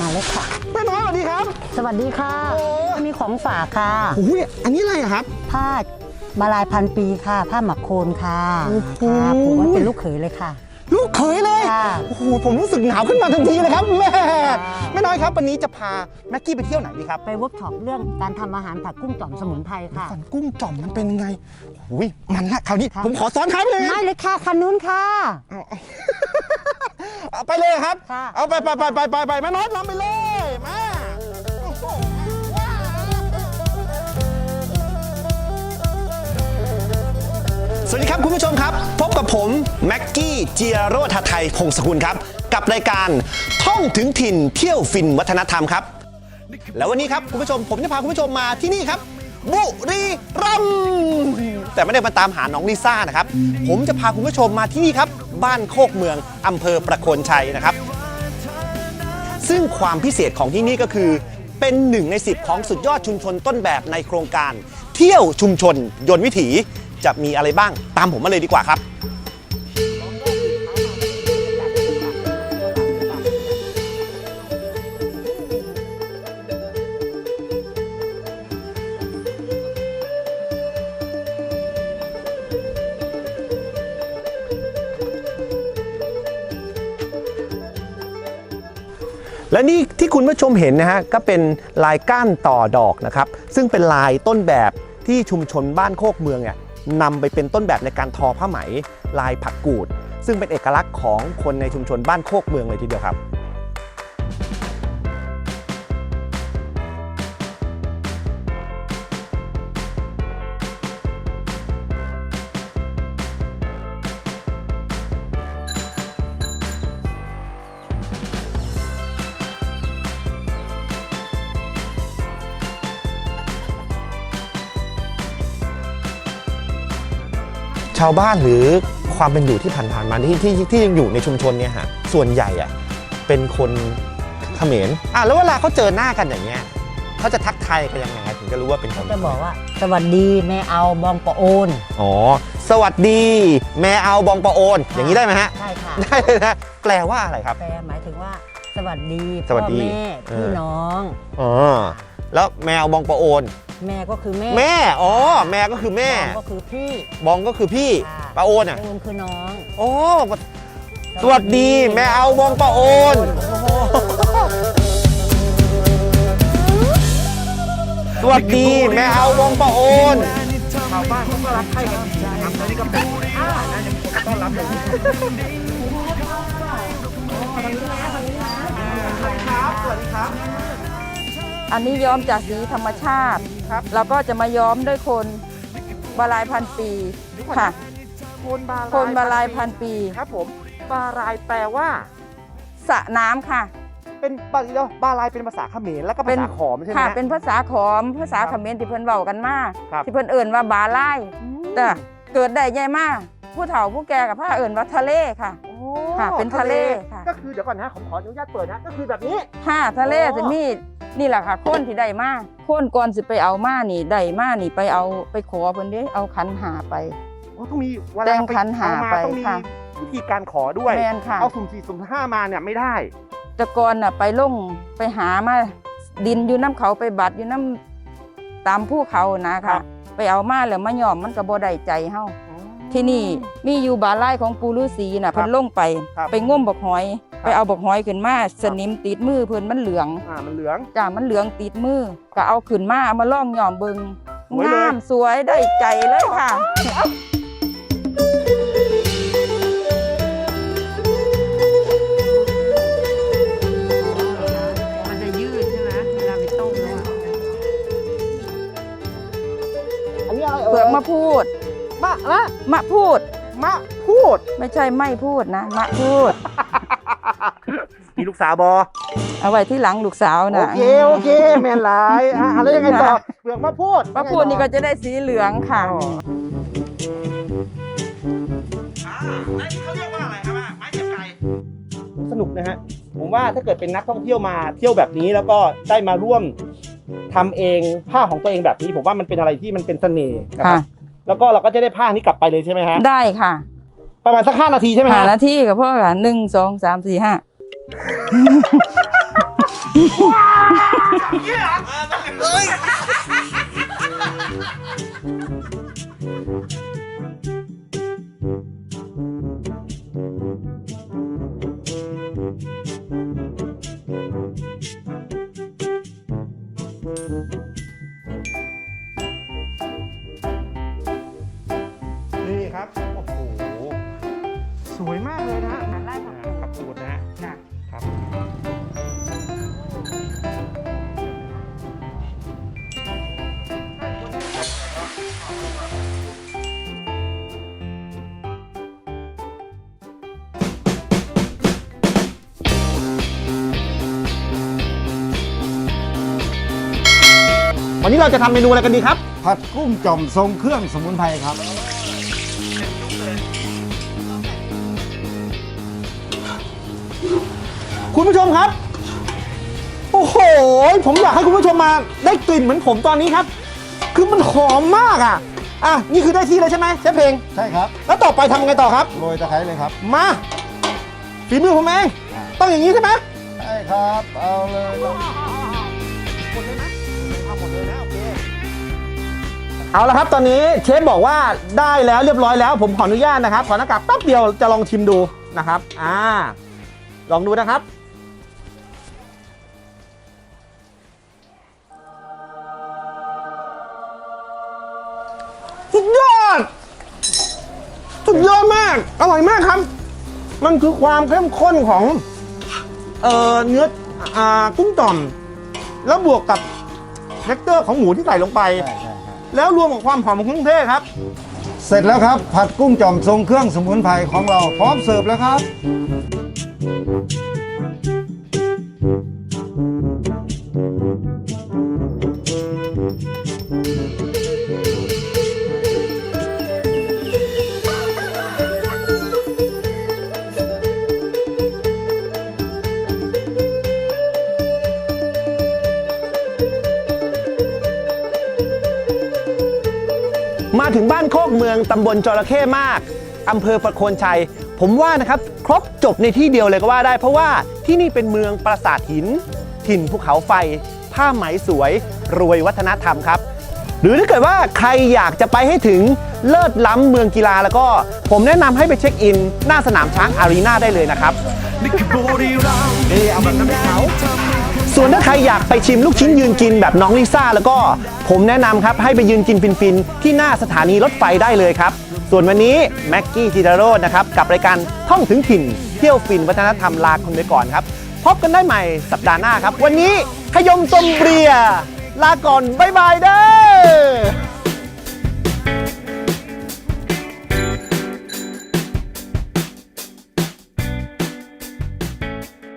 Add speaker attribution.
Speaker 1: มาเลยค่ะ
Speaker 2: แม่น้อยสวัสดีครับ
Speaker 1: สวัสดีค่ะ
Speaker 2: โอ้
Speaker 1: มีของฝากค่ะ
Speaker 2: อุ้ยอันนี้อะไรอะครับ
Speaker 1: ผ้ามาลายพันปีค่ะ ผ้าหมักโคนค่ะ
Speaker 2: โอ้โห
Speaker 1: ค่ะผมว่าเป็นลูกเขยเลยค่ะ
Speaker 2: ลูกเขยเลย
Speaker 1: ค่ะ
Speaker 2: โอ้โห ผมรู้สึกหนาวขึ้นมาทันทีเลยครับแม่
Speaker 1: ค่ะ
Speaker 2: แม่น้อยครับ วันนี้จะพาแม็กกี้ไปเที่ยวไหนดีครับ
Speaker 1: ไปเวิร์กช็อปเรื่องการทำอาหารผักกุ้งจ่อมสมุนไพรค่ะ
Speaker 2: ฝันกุ้งจ่อมมันเป็นยังไงอุ้ยมันละคราวนี้
Speaker 1: ค่ะ
Speaker 2: ผมขอซ้อนท้ายไปเลยนะ
Speaker 1: ไม่เลยค่ะคันนู้นค่ะ
Speaker 2: เอาเอา เอาไปเลยครับ
Speaker 1: ค่ะ
Speaker 2: เอาไปไปไปไปไปไปแม่น้อยนำไปเลยมาโอ้โหสวัสดีครับคุณผู้ชมครับ พบกับผมแม็กกี้เจียโรธาไทยพงศกุลครับ กับรายการท่องถึงถิ่นเที่ยวฟินวัฒนธรรมครับ แล้ววันนี้ครับคุณผู้ชมผมจะพาคุณผู้ชมมาที่นี่ครับ บุรีรัมย์แต่ไม่ได้มาตามหาน้องลิซ่านะครับ ผมจะพาคุณผู้ชมมาที่นี่ครับ บ้านโคกเมืองอำเภอประโคนชัยนะครับ ซึ่งความพิเศษของที่นี่ก็คือ เป็นหนึ่งในสิบของสุดยอดชุมชนต้นแบบในโครงการ เที่ยวชุมชนยนต์วิถีจะมีอะไรบ้างตามผมมาเลยดีกว่าครับ และนี่ที่คุณผู้ชมเห็นนะฮะก็เป็นลายก้านต่อดอกนะครับ ซึ่งเป็นลายต้นแบบที่ชุมชนบ้านโคกเมืองเนี่ยนำไปเป็นต้นแบบในการทอผ้าไหม ลายผักกูด ซึ่งเป็นเอกลักษณ์ของคนในชุมชนบ้านโคกเมืองเลยทีเดียวครับ ชาวบ้านหรือความเป็นอยู่ที่ผ่านๆมาที่ที่ที่ยังอยู่ในชุมชนเนี่ยฮะส่วนใหญ่อะเป็นคนเขมรอะแล้วเวลาเขาเจอหน้ากันอย่างเงี้ยเขาจะทักทายกันยังไงถึงจะรู้ว่าเป็นคน
Speaker 1: จะบอกว่า สวัสดีแม่เอาบองปะโอน
Speaker 2: อ๋อสวัสดี แม่เอาบองปะโอน อย่างนี้ได้ไหมฮะ
Speaker 1: ใช่ค่ะ
Speaker 2: ได้เลยนะแปลว่าอะไรครับ
Speaker 1: แปลหมายถึงว่า สวัสดี
Speaker 2: สวัสดี
Speaker 1: พ่อแม่
Speaker 2: เออ
Speaker 1: พี่น้อง
Speaker 2: อ๋อ แล้วแมวบองปะโอน
Speaker 1: แม่ก็คือแม่
Speaker 2: แม่ อ๋อ แม่ก็คือแม่
Speaker 1: น้องก็คือพี่
Speaker 2: บองก็คือพี่
Speaker 1: ค่ะ
Speaker 2: ปะโอนอะ
Speaker 1: โอนคือน้อง
Speaker 2: โอ้ สวัสดีแม่เอาบองปะโอนสวัสดีแม่เอาบองปะโอน
Speaker 3: ชาวบ้านเขาก็รักใคร่กันดีนะครับแล้วนี่ก็เป็นอ่าน่าจะมีคนต้อนรับเลยครับ สวัสดีครับ
Speaker 4: อันนี้ย้อมจากสีธรรมชาติ
Speaker 3: ครับ
Speaker 4: แล้วก็จะมาย้อมด้วยโคนบาลายพันปีค่ะ
Speaker 3: โคนบาลาย
Speaker 4: โคนบาลายพันปี
Speaker 3: ครับผมบาลายแปลว่า
Speaker 4: สระน้ำค่ะ
Speaker 3: เป็นบาลีเนาะบาลายเป็นภาษาเขมรแล้วก็ภาษาขอมใช่ไหม
Speaker 4: ค่ะ
Speaker 3: ฮะ
Speaker 4: เป็นภาษาขอมภาษา
Speaker 3: ครับ
Speaker 4: เขมรที่เพิ่นเว้ากันมา
Speaker 3: ครับ
Speaker 4: ที่เพิ่นเอิ่นว่าบาลาย
Speaker 3: อืม
Speaker 4: แต่เกิดได้ใหญ่มากผู้เฒ่าผู้แก่กับผ้าเอิ่นว่าทะเลค่ะ
Speaker 3: โอ้
Speaker 4: ค่ะเป็นทะเลค่ะ
Speaker 3: ก็คือเดี๋ยวก่อนนะผมขออนุญาตเปิดนะก็คือแบบนี้
Speaker 4: ค่ะทะเล
Speaker 3: อ๋อ
Speaker 4: จะมี นี่แหละค่ะโคนที่ได้มาโคนก่อนสิไปเอามานี่ได้มานี่ไปเอาไปขอเพิ่นเด้เอาขันหาไป
Speaker 3: โอ้ต้องมีเว
Speaker 4: แต่
Speaker 3: ลาง
Speaker 4: ขันหา
Speaker 3: เอม
Speaker 4: ไป
Speaker 3: ต้องมี
Speaker 4: ค่ะ
Speaker 3: วิธีการขอด้วย
Speaker 4: แมนค่ะ
Speaker 3: เอาสุ่มสี่สุ่มห้ามาเนี่ยไม่ได้
Speaker 4: แต่ก่อนน่ะไปลงไปหามาดินอยู่น้ำเขาไปบัดอยู่น้ำตามภูเขานะ
Speaker 3: ครั
Speaker 4: ค่ะ
Speaker 3: บ
Speaker 4: ไปเอามาแล้วมาย่อมมันก็บ่ได้ใจเฮา ที่นี่มีอยู่บาไล่ของปูฤาษีน่ะ
Speaker 3: ครั
Speaker 4: เพิ่
Speaker 3: บ
Speaker 4: นลงไป
Speaker 3: ครับ
Speaker 4: ไปง่มบักหอย
Speaker 3: ครับ
Speaker 4: ไปเอาบักหอยขึ้นมาสนิมติดมือเพิ่นมันเหลือง
Speaker 3: อ่ามันเหลือง
Speaker 4: จ้ามันเหลืองติดมือก็เอาขึ้นมาเอามาล่องย่อมเบิง
Speaker 3: สวยเลย
Speaker 4: งามสวยได้ใจเลยค่ะ
Speaker 5: มะละ
Speaker 4: มะพูด
Speaker 3: มะ
Speaker 4: พูด ไม่ใช่ไม่พูดนะ มะพูด
Speaker 3: มีลูกสาวบอ
Speaker 4: เอาไว้ที่หลังลูกสาว
Speaker 3: โอ
Speaker 4: นะ
Speaker 3: เคโอเคแม่นหลายอะแล้วยังไงต่อเปลือกมะพูด
Speaker 4: มะพูดนี่ก็จะได้สีเหลืองค่ะ
Speaker 3: อ๋อ
Speaker 2: เขาเรียกว่าอะไรครับไม้เสียบไก่
Speaker 3: สนุกนะฮะผมว่าถ้าเกิดเป็นนักท่องเที่ยวมาเที่ยวแบบนี้แล้วก็ได้มาร่วมทำเองผ้าของตัวเองแบบนี้ ผมว่ามันเป็นอะไรที่มันเป็นเสน่ห์นะค
Speaker 4: ค่ะ
Speaker 3: รับ แล้วก็เราก็จะได้ผ้านี้กลับไปเลยใช่ไหมฮะ
Speaker 4: ได้ค่ะ
Speaker 3: ประมาณสักห้านาทีใช่ไหม
Speaker 4: หา
Speaker 3: ฮะ
Speaker 4: หน้าที่กับพ่อค่ะหนึ่งสองสามสี่ห้า
Speaker 3: นี่ วันนี้เราจะทำเมนูอะไรกันดีครับ
Speaker 6: ผัดกุ้งจ่อมทรงเครื่องสมุนไพรครับ
Speaker 3: คุณผู้ชมครับ โอ้โห ผมอยากให้คุณผู้ชมมาได้กลิ่นเหมือนผมตอนนี้ครับ คือมันหอมมากอะ อะ นี่คือได้ที่แล้วใช่ไหมเชฟเพลง
Speaker 6: ใช่ครับ
Speaker 3: แล้วต่อไปทำยังไงต่อครับ
Speaker 6: โรยตะไคร้เลยครับ
Speaker 3: มาฝีมือผมเอง
Speaker 6: อ่า
Speaker 3: ต้องอย่างนี้ใช่ไหม
Speaker 6: ใช่ครับ เอาเลยลง
Speaker 3: หมดเลยนะเเอาละครับตอนนี้เชฟบอกว่าได้แล้วเรียบร้อยแล้ว ผมขออนุญาตนะครับขอหน้ากากแป๊บเดียวจะลองชิมดูนะครับอ่าลองดูนะครับ สุดยอด สุดยอดมาก อร่อยมากครับ มันคือความเข้มข้นของ เอ่อเนื้ออ่ากุ้งต่อม แล้วบวกกับเท็กเจอร์ของหมูที่ใส่ลงไป
Speaker 6: ใช่ใช่
Speaker 3: แล้วรวมกับความหอมของเครื่องเทศครับ
Speaker 6: เสร็จแล้วครับ ผัดกุ้งจ่อมทรงเครื่องสมุนไพรของเราพร้อมเสิร์ฟแล้วครับ
Speaker 2: ถึงบ้านโคกเมืองตำบลจระเข้มากอำเภอประโคนชัย ผมว่านะครับครบจบในที่เดียวเลยก็ว่าได้ เพราะว่าที่นี่เป็นเมืองปราสาทหิน ถิ่นภูเขาไฟ ผ้าไหมสวย รวยวัฒนธรรมครับ หรือถ้าเกิดว่าใครอยากจะไปให้ถึงเลิศล้ำเมืองกีฬาแล้วก็ ผมแนะนำให้ไปเช็คอิน หน้าสนามช้างอารีนาได้เลยนะครับ
Speaker 3: นี่เอาแบบน้ำพริกเผา
Speaker 2: ส่วนถ้าใครอยากไปชิมลูกชิ้นยืนกินแบบน้องลิซ่าแล้วก็ผมแนะนำครับให้ไปยืนกินฟินๆ ที่หน้าสถานีรถไฟได้เลยครับ ส่วนวันนี้แม็กกี้จิดาโรดนะครับกับรายการท่องถึงถิ่น เที่ยวฟินวัฒนธรรมลาคนไปก่อนครับ พบกันได้ใหม่สัปดาห์หน้าครับ วันนี้ขยมตมเบรีย ลาก่อนบ๊ายบายเด้อ